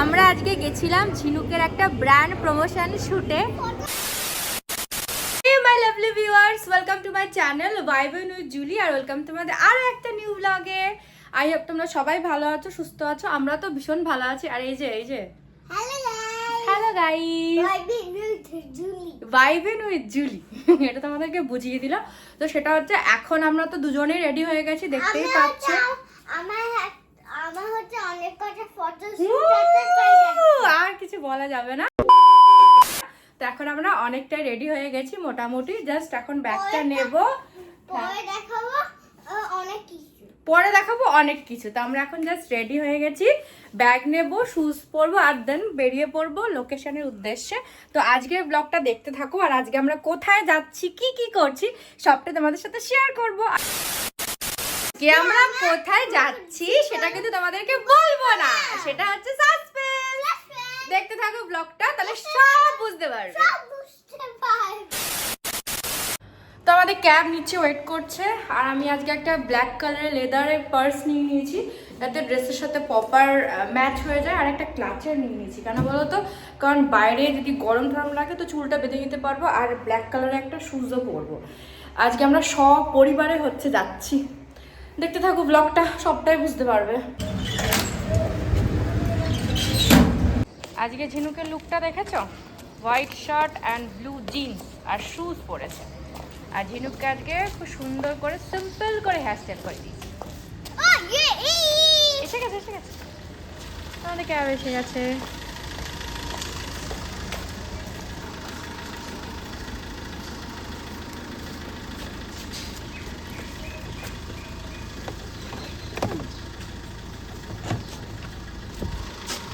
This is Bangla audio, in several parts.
আমরা আজকে গেছিলাম ঝিনুকের একটা brand promotion শুটে my lovely viewers welcome to my channel with Julie R welcome তোমাদের আরও একটা নিউ ব্লগে আই হোপ তোমরা সবাই ভালো আছো সুস্থ আছো আমরা তো ভীষণ ভালো আছি। আর এই যে এই যে। হ্যালো ভাইবেন উইথ জুলি এটা তোমাদেরকে বুঝিয়ে দিল তো সেটা হচ্ছে এখন আমরা তো দুজনেই রেডি হয়ে গেছি দেখতেই পাচ্ছ। আমার আমার হচ্ছে অনেক কটা ফটো বলা যাবে না। তো এখন আমরা অনেকটাই রেডি হয়ে গেছি মোটামুটি। জাস্ট এখন ব্যাগটা নেব। পরে দেখাবো অনেক কিছু। পরে দেখাবো অনেক কিছু। তো আমরা এখন জাস্ট রেডি হয়ে গেছি। ব্যাগ নেব শুজ পরবো আর দেন বেরিয়ে পড়ব লোকেশনের উদ্দেশ্যে। তো আজকের ব্লগটা দেখতে থাকো আর আজকে আমরা কোথায় যাচ্ছি কি কি করছি সবটা তোমাদের সাথে শেয়ার করব। আজকে আমরা কোথায় যাচ্ছি সেটা কিন্তু তোমাদেরকে বলব না। সেটা হচ্ছে দেখতে থাকো ব্লগটা তাহলে সব বুঝতে পারবে। তো আমাদের ক্যাব নিচে ওয়েট করছে আর আমি আজকে একটা ব্ল্যাক কালারের লেদারের পার্স নিয়ে নিয়েছি। যাতে ড্রেসের সাথে প্রপার ম্যাচ হয়ে যায় আর একটা ক্লাচের নিয়ে নিয়েছি। কেন বলো তো? কারণ বাইরে যদি গরম টরম লাগে তো চুলটা বেঁধে নিতে পারব আর ব্ল্যাক কালারের একটা শুজও পরবো। আজকে আমরা সব পরিবারে হচ্ছে যাচ্ছি। দেখতে থাকো ব্লগটা সবটাই বুঝতে পারবে। আজকে ঝিনুকের লুকটা দেখেছ? White shirt and blue jeans R shoes পরেছে। আর ঝিনুককে আজকে খুব সুন্দর করে সিম্পল করে হেয়ারস্টাইল করে দিয়েছি। ইয়ে ই এসে গেছে এসে গেছে। আমাদের ক্যাব এসে গেছে।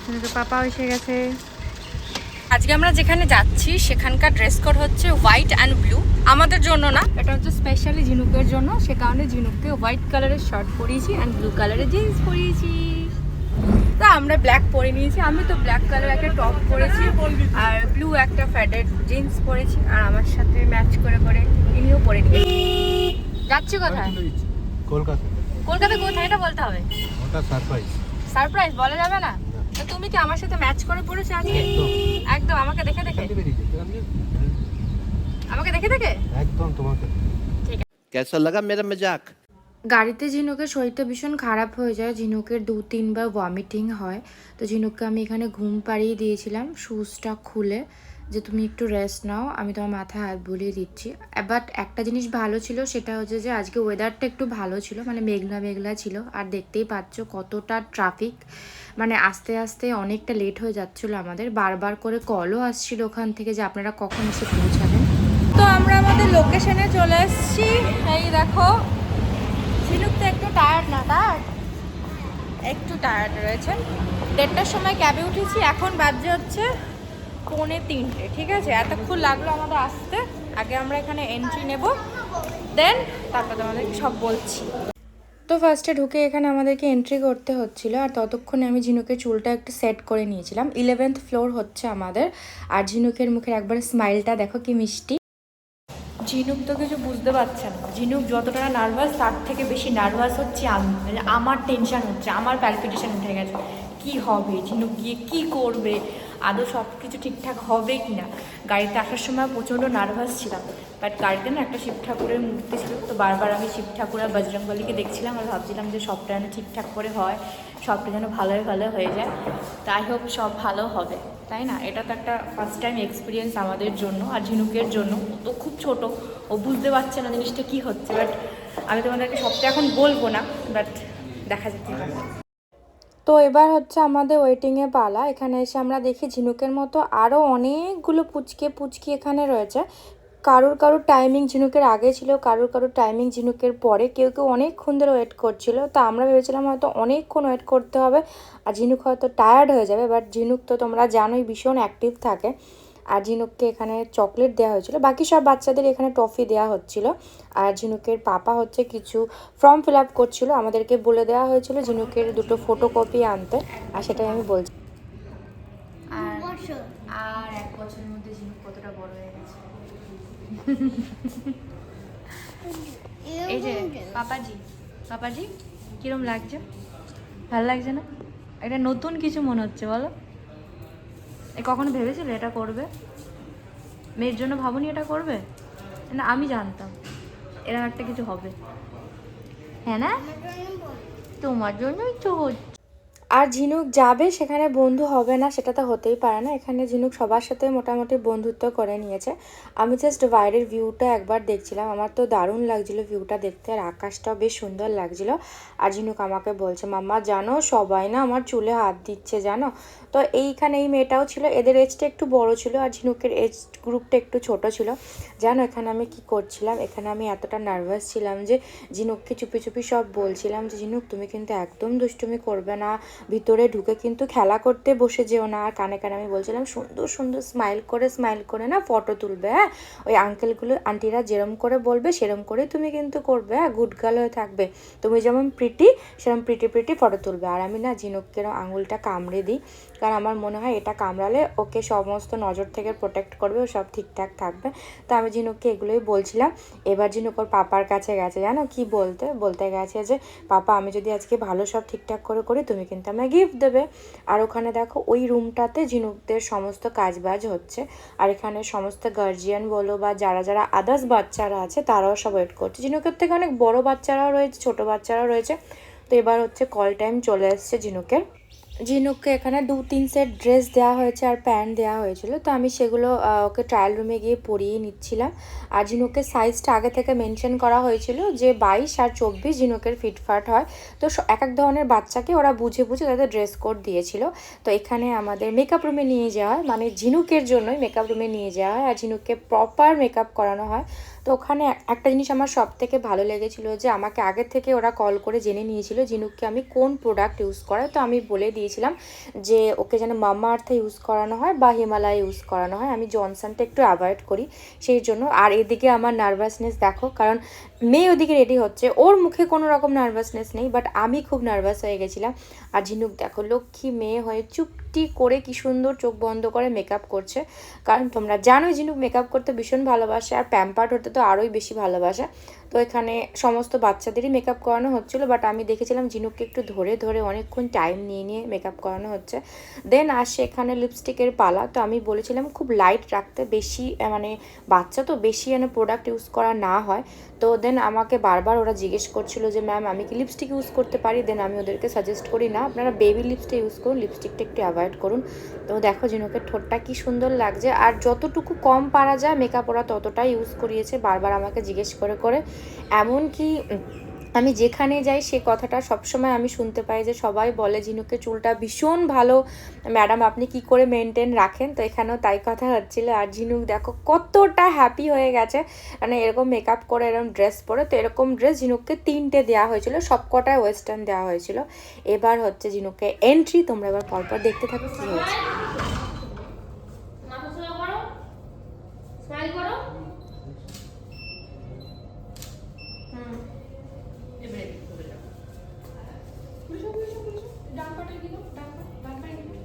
ঝিনুকের পাপাও এসে গেছে। আজকে আমরা যেখানে যাচ্ছি সেখানকার ড্রেস কোড হচ্ছে হোয়াইট অ্যান্ড ব্লু আমাদের জন্য না এটা হচ্ছে স্পেশালি ঝিনুকের জন্য। সে কারণে ঝিনুককে হোয়াইট কালারের শার্ট পরিয়েছি অ্যান্ড ব্লু কালারের জিন্স পরিয়েছি। তা আমরা ব্ল্যাক পরে নিয়েছি। আমি তো ব্ল্যাক কালার একটা টপ পরেছি আর ব্লু একটা ফ্যাডেড জিন্স পরেছি। আর আমার সাথে ম্যাচ করে করে ইনিও পরে নিয়েছি। যাচ্ছি কোথায়? কলকাতা। কলকাতা কোথায়? এটা বলতে হবে। ওটা সারপ্রাইজ সারপ্রাইজ বলা যাবে না? আচ্ছা, তুমি কি আমার সাথে ম্যাচ করে পড়েছো আজকে? একদম। আমাকে দেখে দেখে। আমাকে দেখে দেখে? একদম তোমাকে। ঠিক আছে। কেমন লাগা মেরা মজাক গাড়িতে ঝিনুকের শরীরটা ভীষণ খারাপ হয়ে যায় ঝিনুকের দু তিনবার ভমিটিং হয়। তো ঝিনুককে আমি এখানে ঘুম পাড়িয়ে দিয়েছিলাম শুজটা খুলে। যে তুমি একটু রেস্ট নাও, আমি তোমার মাথায় হাত বুলিয়ে দিচ্ছি। বাট একটা জিনিস ভালো ছিল, সেটা হচ্ছে যে আজকে ওয়েদারটা একটু ভালো ছিল মানে মেঘলা মেঘলা ছিল। আর দেখতেই পাচ্ছ কতটা ট্রাফিক মানে আস্তে আস্তে অনেকটা লেট হয়ে যাচ্ছিল আমাদের। বারবার করে কলও আসছিল ওখান থেকে যে আপনারা কখন এসে পৌঁছাবেন। তো আমরা আমাদের লোকেশনে চলে এসেছি। এই দেখো, ঝিনুক তো একটু টায়ার্ড না টায়ার্ড একটু টায়ার্ড রয়েছেন দেড়টার সময় ক্যাবে উঠেছি, এখন বাজে হচ্ছে পৌনে তিনটে, ঠিক আছে? এতক্ষণ লাগল আমাদের আসতে। আগে আমরা এখানে এন্ট্রি নেব। দেন তারপর তোমাদেরকে সব বলছি। তো ফার্স্টে ঢুকে এখানে আমাদেরকে এন্ট্রি করতে হচ্ছিল, আর ততক্ষণে আমি ঝিনুকের চুলটা একটু সেট করে নিয়েছিলাম। ইলেভেন্থ ফ্লোর হচ্ছে আমাদের, আর ঝিনুকের মুখের একবার স্মাইলটা দেখো কি মিষ্টি। ঝিনুক তো কিছু বুঝতে পারছে না। ঝিনুক যতটা নার্ভাস তার থেকে বেশি নার্ভাস হচ্ছে আমি মানে আমার টেনশন হচ্ছে, আমার প্যালপিটেশন উঠে গেছে। কি হবে? ঝিনুক গিয়ে কি করবে? আদৌ সব কিছু ঠিকঠাক হবে কি না গাড়িতে আসার সময় প্রচণ্ড নার্ভাস ছিলাম। বাট গাড়িতে না একটা শিব ঠাকুরের মূর্তি ছিল তো বারবার আমি শিব ঠাকুর আর বজরংবলীকে দেখছিলাম আর ভাবছিলাম যে সবটা যেন ঠিকঠাক করে হয়, সবটা যেন ভালোই ভালো হয়ে যায়। তাই হোক, সব ভালো হবে। তাই না? এটা তো একটা ফার্স্ট টাইম এক্সপিরিয়েন্স আমাদের জন্য আর ঝিনুকের জন্য। তো খুব ছোট, ও বুঝতে পারছে না জিনিসটা কী হচ্ছে। বাট আমি তোমাদেরকে সবটা এখন বলব না বাট দেখা যাচ্ছে তো এবার হচ্ছে আমাদের ওয়েটিংয়ে পালা। এখানে এসে আমরা দেখি ঝিনুকের মতো আরও অনেকগুলো পুচকে পুচকি এখানে রয়েছে। কারুর কারুর টাইমিং ঝিনুকের আগে ছিল, কারুর কারুর টাইমিং ঝিনুকের পরে। কেউ কেউ অনেকক্ষণ ধরে ওয়েট করছিল। তা আমরা ভেবেছিলাম হয়তো অনেকক্ষণ ওয়েট করতে হবে। আর ঝিনুক হয়তো টায়ার্ড হয়ে যাবে। বাট ঝিনুক তো তোমরা জানোই ভীষণ অ্যাক্টিভ থাকে। আর ঝিনুককে এখানে চকলেট দেওয়া হয়েছিল। বাকি সব বাচ্চাদের এখানে টফি দেওয়া হচ্ছিল। আর ঝিনুকের পাপা হচ্ছে কিছু ফর্ম ফিল আপ করছিল। আমাদেরকে বলে দেওয়া হয়েছিল ঝিনুকের দুটো ফটোকপি আনতে, আর সেটাই আমি বলছি। আর কিরম লাগছে? ভালো লাগছে না? এটা নতুন কিছু মনে হচ্ছে, বলো। কখনো ভেবেছিলে এটা করবে? মেয়ের জন্য ভাবনি এটা করবে? না, আমি জানতাম। এরকম একটা কিছু হবে। হ্যাঁ না? তোমার জন্যই তো হচ্ছে। আর ঝিনুক যাবে সেখানে বন্ধু হবে না, সেটা তো হতেই পারে না। এখানে ঝিনুক সবার সাথে মোটামুটি বন্ধুত্ব করে নিয়েছে। আমি জাস্ট বাইরের ভিউটা একবার দেখছিলাম। আমার তো দারুণ লাগছিল ভিউটা দেখতে আর আকাশটাও বেশ সুন্দর লাগছিল। আর ঝিনুক আমাকে বলছে, মাম্মা, জানো, সবাই না আমার চুলে হাত দিচ্ছে, জানো? তো এইখানে এই মেয়েটাও ছিল। এদের এজটা একটু বড় ছিল আর ঝিনুকের এজ গ্রুপটা একটু ছোট ছিল। জানো, এখানে আমি কি করছিলাম? এখানে আমি এতটা নার্ভাস ছিলাম যে ঝিনুককে চুপি চুপি সব বলছিলাম যে, ঝিনুক, তুমি কিন্তু একদম দুষ্টুমি করবে না। ভিতরে ঢুকে কিন্তু খেলা করতে বসে যেও না। আর কানে কানে আমি বলছিলাম, সুন্দর সুন্দর স্মাইল করে স্মাইল করে না ফটো তুলবে হ্যাঁ? ওই আঙ্কেলগুলো আন্টিরা যেরম করে বলবে, সেরম করেই তুমি কিন্তু করবে হ্যাঁ? গুড গার্ল হয়ে থাকবে। তুমি যেমন প্রিটি সেরকম প্রিটি প্রিটি ফটো তুলবে। আর আমি না ঝিনুককে আঙুলটা কামড়ে দিই, কারণ আমার মনে হয় এটা কামড়ালে ওকে সমস্ত নজর থেকে প্রোটেক্ট করবে, ও সব ঠিকঠাক থাকবে। তো আমি ঝিনুককে এগুলোই বলছিলাম। এবার ঝিনুক ওর পাপার কাছে গেছে, জানো? কি বলতে? বলতে গেছে যে, পাপা, আমি যদি আজকে ভালো সব ঠিকঠাক করে করি, তুমি কিন্তু আমায় গিফট দেবে। আর ওখানে দেখো, ওই রুমটাতে ঝিনুকদের সমস্ত কাজবাজ হচ্ছে। আর এখানে সমস্ত গার্জিয়ান বলো বা যারা যারা আদার্স বাচ্চারা আছে, তারাও সব ওয়েট করছে। ঝিনুকের থেকে অনেক বড় বাচ্চারাও রয়েছে, ছোট বাচ্চারাও রয়েছে। তো এবার হচ্ছে কল টাইম চলে এসছে ঝিনুকের। ঝিনুককে এখানে দু তিন সেট ড্রেস দেওয়া হয়েছে আর প্যান্ট দেওয়া হয়েছিল। তো আমি সেগুলো ওকে ট্রায়াল রুমে গিয়ে পরিয়ে নিচ্ছিলাম। আর ঝিনুকের সাইজটা আগে থেকে মেনশন করা হয়েছিল যে বাইশ আর চব্বিশ ঝিনুকের ফিটফাট হয়। তো এক এক ধরনের বাচ্চাকে ওরা বুঝে বুঝে তাদের ড্রেস কোড দিয়েছিল। তো এখানে আমাদের মেকআপ রুমে নিয়ে যাওয়া হয়। মানে ঝিনুকের জন্যই মেকআপ রুমে নিয়ে যাওয়া হয় আর ঝিনুককে প্রপার মেকআপ করানো হয়। তো ওখানে একটা জিনিস আমার সব থেকে ভালো লেগেছিল যে আমাকে আগের থেকে ওরা কল করে জেনে নিয়েছিল জিনুককে আমি কোন প্রোডাক্ট ইউজ করাই তো আমি বলে দিয়েছিলাম যে ওকে যেন মামা আর্থে ইউজ করানো হয় বা হিমালয় ইউজ করানো হয়। আমি জনসনটা একটু অ্যাভয়েড করি, সেই জন্য। আর এদিকে আমার নার্ভাসনেস দেখো, কারণ মেয়ে ওদিকে রেডি হচ্ছে। ওর মুখে কোনো রকম নার্ভাসনেস নেই বাট আমি খুব নার্ভাস হয়ে গেছিলাম। আর ঝিনুক, দেখো, লক্ষ্মী মেয়ে হয়ে চুপটি করে কি সুন্দর চোখ বন্ধ করে মেকআপ করছে। কারণ তোমরা জানো ঝিনুক মেকআপ করতে ভীষণ ভালোবাসে, আর প্যাম্পার্ট হতে তো আরোই বেশি ভালোবাসে। তো এখানে সমস্ত বাচ্চাদেরই মেকআপ করানো হচ্ছিল বাট আমি দেখেছিলাম ঝিনুককে একটু ধরে ধরে অনেকক্ষণ টাইম নিয়ে নিয়ে মেকআপ করানো হচ্ছে। দেন আসে এখানে লিপস্টিকের পালা, তো আমি বলেছিলাম খুব লাইট রাখতে, বেশি মানে বাচ্চা তো বেশি মানে প্রোডাক্ট ইউজ করা না হয়। তো দেন আমাকে বারবার ওরা জিজ্ঞেস করছিল যে ম্যাম আমি কি লিপস্টিক ইউজ করতে পারি? দেন আমি ওদেরকে সাজেস্ট করি, না, আপনারা বেবি লিপস্টিক ইউজ করুন লিপস্টিকটা একটু অ্যাভয়েড করুন। তো দেখো ঝিনুকের ঠোঁটটা কি সুন্দর লাগছে, আর যতটুকু কম পারা যায় মেকআপ ওরা ততটাই ইউজ করিয়েছে, বারবার আমাকে জিজ্ঞেস করে করে। এমনকি আমি যেখানে যাই সে কথাটা সবসময় আমি শুনতে পাই যে সবাই বলে, ঝিনুকের চুলটা ভীষণ ভালো। ম্যাডাম, আপনি কি করে মেনটেন রাখেন? তো এখানেও তাই কথা হচ্ছিল। আর ঝিনুক দেখো কতটা হ্যাপি হয়ে গেছে। মানে এরকম মেকআপ করে, এরকম ড্রেস পরে, তো এরকম ড্রেস ঝিনুককে তিনটে দেওয়া হয়েছিল। সবকটায় ওয়েস্টার্ন দেওয়া হয়েছিল। এবার হচ্ছে ঝিনুককে এন্ট্রি তোমরা এবার পরপর দেখতে থাকো কী হয়েছে। করো।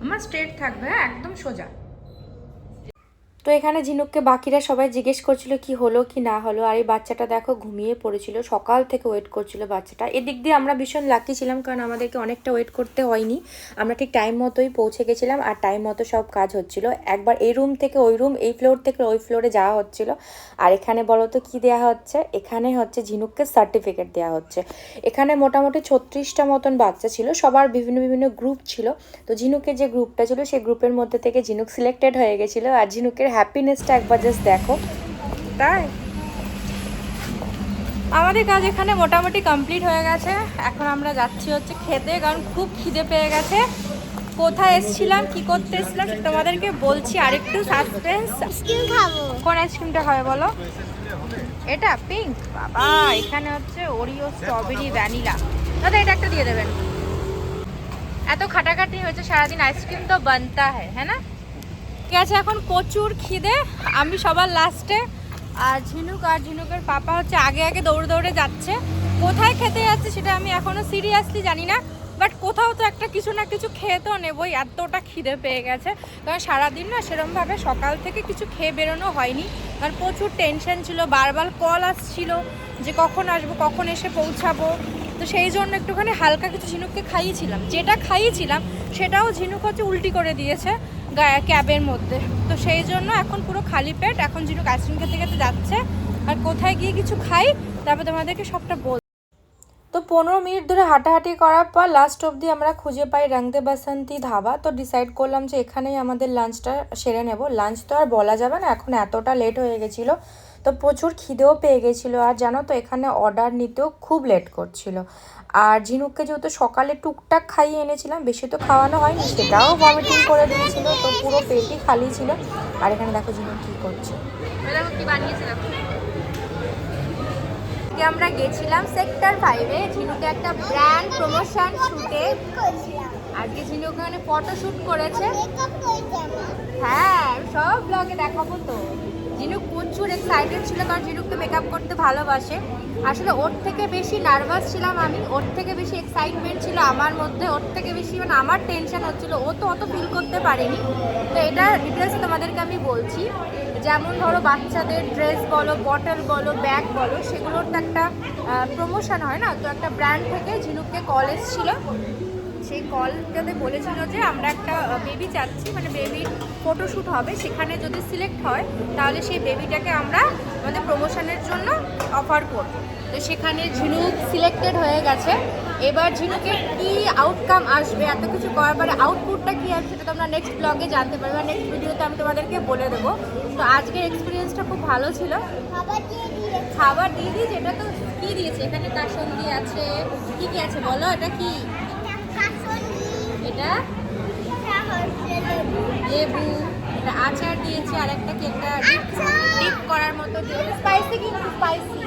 আমার স্ট্রেট থাকবে হ্যাঁ একদম সোজা। তো এখানে ঝিনুককে বাকিরা সবাই জিজ্ঞেস করছিল কি হলো, কি না হলো। আর এই বাচ্চাটা দেখো ঘুমিয়ে পড়েছিল, সকাল থেকে ওয়েট করছিল বাচ্চাটা। এদিক দিয়ে আমরা ভীষণ লাকি ছিলাম কারণ আমাদেরকে অনেকটা ওয়েট করতে হয়নি। আমরা ঠিক টাইম মতোই পৌঁছে গেছিলাম আর টাইম মতো সব কাজ হচ্ছিল। একবার এই রুম থেকে ওই রুম এই ফ্লোর থেকে ওই ফ্লোরে যাওয়া হচ্ছিল। আর এখানে বলো তো কী দেওয়া হচ্ছে? এখানে হচ্ছে ঝিনুককে সার্টিফিকেট দেওয়া হচ্ছে। এখানে মোটামুটি ছত্রিশটা মতন বাচ্চা ছিল। সবার বিভিন্ন বিভিন্ন গ্রুপ ছিল। তো ঝিনুকের যে গ্রুপটা ছিল সেই গ্রুপের মধ্যে থেকে ঝিনুক সিলেক্টেড হয়ে গেছিল। আর ঝিনুকের হ্যাপিনেসটা একবার জাস্ট দেখো। তাই? আমাদের কাজ এখানে মোটামুটি কমপ্লিট হয়ে গেছে। এখন আমরা যাচ্ছি হচ্ছে খেতে কারণ খুব খিদে পেয়ে গেছে। কোথায় এসেছিলাম কি করতে এসেছিলাম তোমাদেরকে বলছি। আরেকটু সাসপেন্স কোন আইসক্রিমটা হবে বলো? এটা পিঙ্ক বাবা এখানে হচ্ছে ওরিও স্ট্রবেরি ভ্যানিলা দাদা এটা একটা দিয়ে দেবেন। এত খাটাখাটি হয়েছে সারাদিন আইসক্রিম তো বানতা হ্যাঁ না? আছে এখন প্রচুর খিদে, আমি সবার লাস্টে। আর ঝিনুক আর ঝিনুকের পাপা হচ্ছে আগে আগে দৌড়ে দৌড়ে যাচ্ছে। কোথায় খেতে যাচ্ছে সেটা আমি এখনও সিরিয়াসলি জানি না, বাট কোথাও তো একটা কিছু না কিছু খেয়ে তো নেবই, এতটা খিদে পেয়ে গেছে। কারণ সারাদিন না সেরমভাবে সকাল থেকে কিছু খেয়ে বেরোনো হয়নি। কারণ প্রচুর টেনশন ছিল, বারবার কল আসছিল যে কখন আসব, কখন এসে পৌঁছাবো। তো সেই জন্য একটুখানি হালকা কিছু ঝিনুককে খাইয়েছিলাম। যেটা খাইয়েছিলাম সেটাও ঝিনুক হচ্ছে উল্টি করে দিয়েছে। ক্যাবের মধ্যে। তো সেই জন্য এখন পুরো খালি পেট, এখন ঝিনুক আইসক্রিম খেতে খেতে যাচ্ছে। আর কোথায় গিয়ে কিছু খাই, তারপর তোমাদেরকে সবটা বল তো পনেরো মিনিট ধরে হাঁটাহাঁটি করার পর লাস্ট অবধি আমরা খুঁজে পাই রাংদে বাসন্তী ধাবা। তো ডিসাইড করলাম যে এখানেই আমাদের লাঞ্চটা সেরে নেব। লাঞ্চ তো আর বলা যাবে না, এখন এতটা লেট হয়ে গেছিল। তো প্রচুর খিদেও পেয়ে গেছিল আর জানো তো এখানে অর্ডার নিতেও খুব লেট করছিল। আর ঝিনুককে যেহেতু সকালে টুকটাক খাইয়ে এনেছিলাম, বেশি তো খাওয়ানো হয়নি, সেটাও ভমিটিং করে দিয়েছিল, তো পুরো পেটই খালি ছিল। আর এখানে দেখো ঝিনুক কী করছে। আমরা গেছিলাম সেক্টর ফাইভে ঝিনুকে একটা ব্র্যান্ড প্রমোশন শুটে আজকে ঝিনুক ওখানে ফটো শুট করেছে। হ্যাঁ সব ব্লগে দেখাবো তো। ঝিনুক প্রচুর এক্সাইটেড ছিল কারণ ঝিনুককে মেকআপ করতে ভালোবাসে। আসলে ওর থেকে বেশি নার্ভাস ছিলাম আমি, ওর থেকে বেশি এক্সাইটমেন্ট ছিল আমার মধ্যে, ওর থেকে বেশি মানে আমার টেনশন হচ্ছিল। ও তো অত ফিল করতে পারেনি। তো এটা ডিটেলস তোমাদেরকে আমি বলছি। যেমন ধরো বাচ্চাদের ড্রেস বলো বটল বলো ব্যাগ বলো, সেগুলোর তো একটা প্রমোশন হয় না? তো একটা ব্র্যান্ড থেকে ঝিনুককে কলেজ এসেছিল। সেই কলটাতে বলেছিল যে আমরা একটা বেবি চাচ্ছি মানে বেবির ফটোশ্যুট হবে সেখানে যদি সিলেক্ট হয় তাহলে সেই বেবিটাকে আমরা আমাদের প্রমোশনের জন্য অফার করব। তো সেখানে ঝিনুক সিলেক্টেড হয়ে গেছে। এবার ঝিনুকের কি আউটকাম আসবে এত কিছু করার পরে আউটপুটটা কী আসবে সেটা তোমরা নেক্সট ব্লগে জানতে পারবে। আর নেক্সট ভিডিওতে আমি তোমাদেরকে বলে দেবো। তো আজকের এক্সপিরিয়েন্সটা খুব ভালো ছিল। খাবার দিয়ে দিয়েছে এটা তো কী দিয়েছে? এখানে কাসন্দি আছে কী কী আছে বলো এটা কি? এটা? লেবু এটা আচার দিয়েছে আর একটা কেকটা! ডিপ করার মতো স্পাইসি কিন্তু স্পাইসি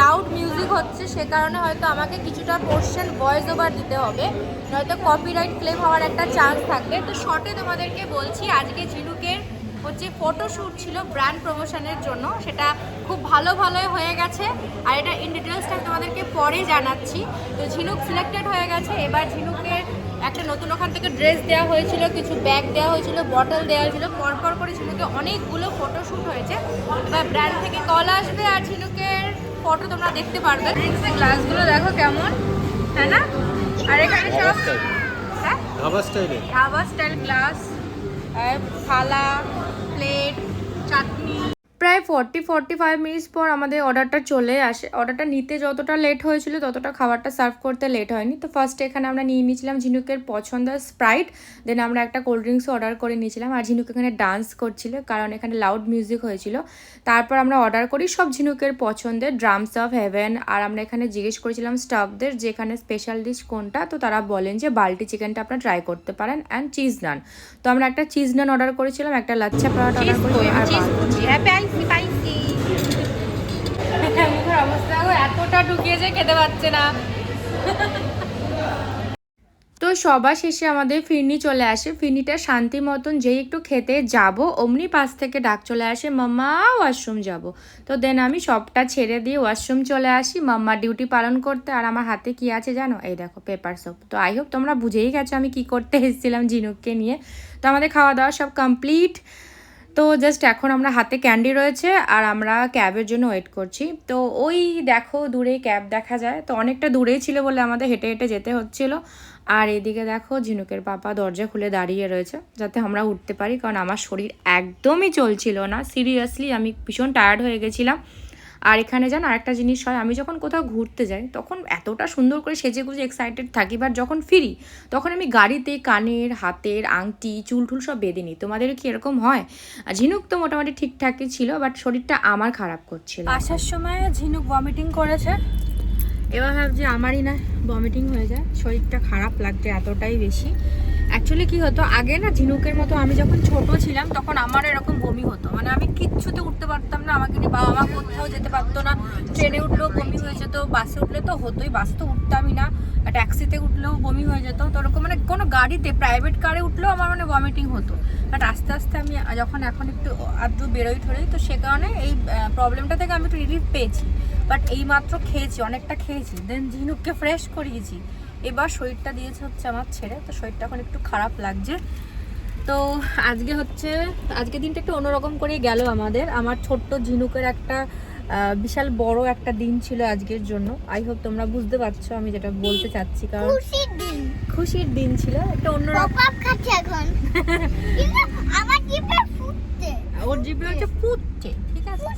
লাউড মিউজিক হচ্ছে সে কারণে হয়তো আমাকে কিছুটা পোর্শন ভয়েস ওভার দিতে হবে। নয়তো কপিরাইট ক্লেম হওয়ার একটা চান্স থাকবে। তো শর্টে তোমাদেরকে বলছি আজকে ঝিনুকের হচ্ছে ফটোশ্যুট ছিল ব্র্যান্ড প্রমোশনের জন্য সেটা খুব ভালো ভালোই হয়ে গেছে। আর এটা ইন ডিটেলসটা তোমাদেরকে পরে জানাচ্ছি। তো ঝিনুক সিলেক্টেড হয়ে গেছে। এবার ঝিনুকের একটা নতুন ওখান থেকে ড্রেস দেওয়া হয়েছিল কিছু ব্যাগ দেওয়া হয়েছিল বটল দেওয়া হয়েছিল। পরপর করে ঝিনুকে অনেকগুলো ফটোশ্যুট হয়েছে। এবার ব্র্যান্ড থেকে কল আসবে আর ঝিনুকের ফটো তোমরা দেখতে পারবে। গ্লাসগুলো দেখো কেমন হ্যাঁ না? আর এখানে সব হ্যাঁ? ধাবা স্টাইলে ধাবা স্টাইল গ্লাস থালা প্লেট চাটনি প্রায় ফর্টি ফর্টি ফাইভ মিনিটস পর আমাদের অর্ডারটা চলে আসে। অর্ডারটা নিতে যতটা লেট হয়েছিল ততটা খাবারটা সার্ভ করতে লেট হয়নি। তো ফার্স্টে এখানে আমরা নিয়ে নিয়েছিলাম ঝিনুকের পছন্দের স্প্রাইট দেন আমরা একটা কোল্ড ড্রিঙ্কসও অর্ডার করে নিয়েছিলাম। আর ঝিনুক এখানে ডান্স করছিল কারণ এখানে লাউড মিউজিক হয়েছিল। তারপর আমরা অর্ডার করি সব ঝিনুকের পছন্দের ড্রামস অফ হেভেন আর আমরা এখানে জিজ্ঞেস করেছিলাম স্টাফদের যে এখানে স্পেশাল ডিশ কোনটা তো তারা বলেন যে বাল্টি চিকেনটা আপনারা ট্রাই করতে পারেন অ্যান্ড চিজ নান তো আমরা একটা চিজ নান অর্ডার করেছিলাম একটা লাচ্ছা পরোটা অর্ডার করেছিলাম আর মুখের অবস্থা এতটা ঢুকিয়েছে খেতে পারছে না। তো সবার শেষে আমাদের ফিরনি চলে আসে। ফিরনিটা শান্তি মতন যেই একটু খেতে যাব অমনি পাশ থেকে ডাক চলে আসে মাম্মা ওয়াশরুম যাব। তো দেন আমি সবটা ছেড়ে দিয়ে ওয়াশরুম চলে আসি। মাম্মা ডিউটি পালন করতে আর আমার হাতে কি আছে জানো? এই দেখো পেপার সোপ তো আই হোপ তোমরা বুঝেই গেছো আমি কি করতে এসেছিলাম ঝিনুককে নিয়ে। তো আমাদের খাওয়া দাওয়া সব কমপ্লিট তো জাস্ট এখন আমরা হাতে ক্যান্ডি রয়েছে আর আমরা ক্যাবের জন্য ওয়েট করছি। তো ওই দেখো দূরে ক্যাব দেখা যায়। তো অনেকটা দূরেই ছিল বলে আমাদের হেঁটে হেঁটে যেতে হচ্ছিল। আর এদিকে দেখো ঝিনুকের পাপা দরজা খুলে দাঁড়িয়ে রয়েছে যাতে আমরা উঠতে পারি। কারণ আমার শরীর একদমই চলছিল না। সিরিয়াসলি আমি ভীষণ টায়ার্ড হয়ে গেছিলাম। আর এখানে জানো আরেকটা জিনিস হয়, আমি যখন কোথাও ঘুরতে যাই, তখন এতটা সুন্দর করে সেজে গুজে এক্সাইটেড থাকি বাট যখন ফিরি, তখন আমি গাড়িতে কানের, হাতের, আংটি, চুল টুল সব বেঁধে নিই। তোমাদের কি এরকম হয়? আর ঝিনুক তো মোটামুটি ঠিকঠাকই ছিল বাট শরীরটা আমার খারাপ করছিল। আসার সময় ঝিনুক ভমিটিং করেছে। এবার ভাবছি আমারই না ভমিটিং হয়ে যায়। শরীরটা খারাপ লাগছে এতটাই বেশি। অ্যাকচুয়ালি কি হতো? আগে না ঝিনুকের মতো আমি যখন ছোট ছিলাম, তখন আমার এরকম বমি হতো। মানে আমি কিচ্ছুতে উঠতে পারতাম না, আমাকে নিয়ে বাবা মা কোথাও যেতে পারতো না। ট্রেনে উঠলেও বমি হয়ে যেত, বাসে উঠলে তো হতোই, বাস তো উঠতামই না। ট্যাক্সিতে উঠলেও বমি হয়ে যেত। তো ওরকম মানে কোনো গাড়িতে প্রাইভেট কারে উঠলেও আমার মানে ভমিটিং হতো। বাট আস্তে আস্তে আমি যখন এখন একটু আধটু বেরোই ধরেই তো সে কারণে এই প্রবলেমটা থেকে আমি একটু রিলিফ পেয়েছি। বাট এই মাত্র খেয়েছি, অনেকটা খেয়েছি। দেন ঝিনুককে ফ্রেশ করিয়েছি। এবার শরীরটা দিয়েছে হচ্ছে আমার ছেড়ে তো শরীরটা এখন একটু খারাপ লাগছে। তো আজকে হচ্ছে আজকে দিনটা একটু অন্যরকম করে গেল আমাদের। আমার ছোট্ট ঝিনুকের একটা বিশাল বড় একটা দিন ছিল আজকের জন্য। আই হোপ তোমরা বুঝতে পারছ আমি যেটা বলতে চাচ্ছি কারণ খুশির দিন। খুশির দিন ছিল। একটা অন্যরকম এখন। আমার জিভে ফুটছে। ওর জিপে হচ্ছে ফুটছে ঠিক আছে?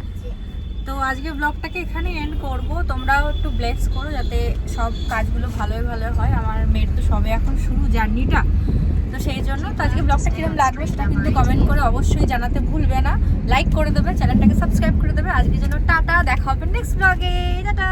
তো আজকে ব্লগটাকে এখানে এন্ড করব। তোমরাও একটু ব্লেস করো যাতে সব কাজগুলো ভালোই ভালো হয়। আমার মেয়ের তো সবে এখন শুরু জার্নিটা। তো সেই জন্য তো আজকে ব্লগটা কীরকম লাগবে সেটা কিন্তু কমেন্ট করে অবশ্যই জানাতে ভুলবে না। লাইক করে দেবে চ্যানেলটাকে সাবস্ক্রাইব করে দেবে। আজকের জন্য টাটা, দেখা হবে নেক্সট ব্লগে টাটা!